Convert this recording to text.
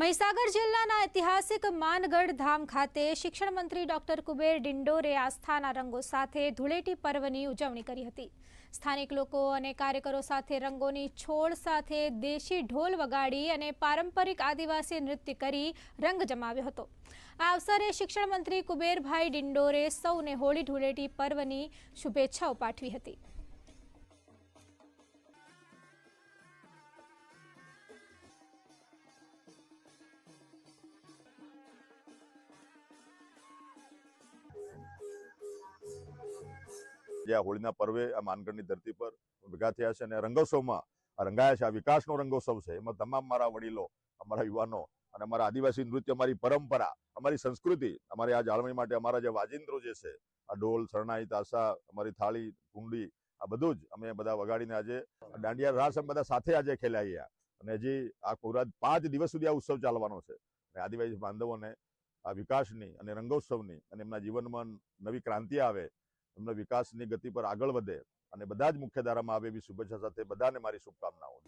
મહીસાગર જિલ્લાના ઐતિહાસિક માનગઢ ધામ ખાતે શિક્ષણ મંત્રી ડોક્ટર કુબેર ડિંડોરે આસ્થાના રંગો સાથે ધૂળેટી પર્વની ઉજવણી કરી હતી. સ્થાનિક લોકો અને કાર્યકરો સાથે રંગોની છોડ સાથે દેશી ઢોલ વગાડી અને પારંપરિક આદિવાસી નૃત્ય કરી રંગ જમાવ્યો હતો. આ અવસરે શિક્ષણ મંત્રી કુબેરભાઈ ડિંડોરે સૌને હોળી ધૂળેટી પર્વની શુભેચ્છાઓ પાઠવી હતી. જે આ હોળીના પર્વે આ માનગઢની ધરતી પર ભેગા થયા છે અને રંગોત્સવમાં રંગાયા છે, આ વિકાસનો રંગોત્સવ છે. એમાં તમામ મારા વડીલો, અમારા યુવાનો અને અમારા આદિવાસી નૃત્ય, અમારી પરંપરા, અમારી સંસ્કૃતિ, અમારી આ જાળવણી માટે અમારા જે વાજિંત્રો જે છે, આ ઢોલ, શરણાઈ, તાસા, અમારી થાળી, કુંડી, આ બધું જ અમે બધા વગાડીને આજે દાંડિયા રાસ અમે બધા સાથે આજે ખેલાયા અને હજી આ પૂરા પાંચ દિવસ સુધી આ ઉત્સવ ચાલવાનો છે. અને આદિવાસી બાંધવોને આ વિકાસની અને રંગોત્સવની અને એમના જીવનમાં નવી ક્રાંતિ આવે એમના વિકાસની ગતિ પર આગળ વધે અને બધા જ મુખ્યધારામાં આવે એવી શુભેચ્છા સાથે બધાને મારી શુભકામનાઓ.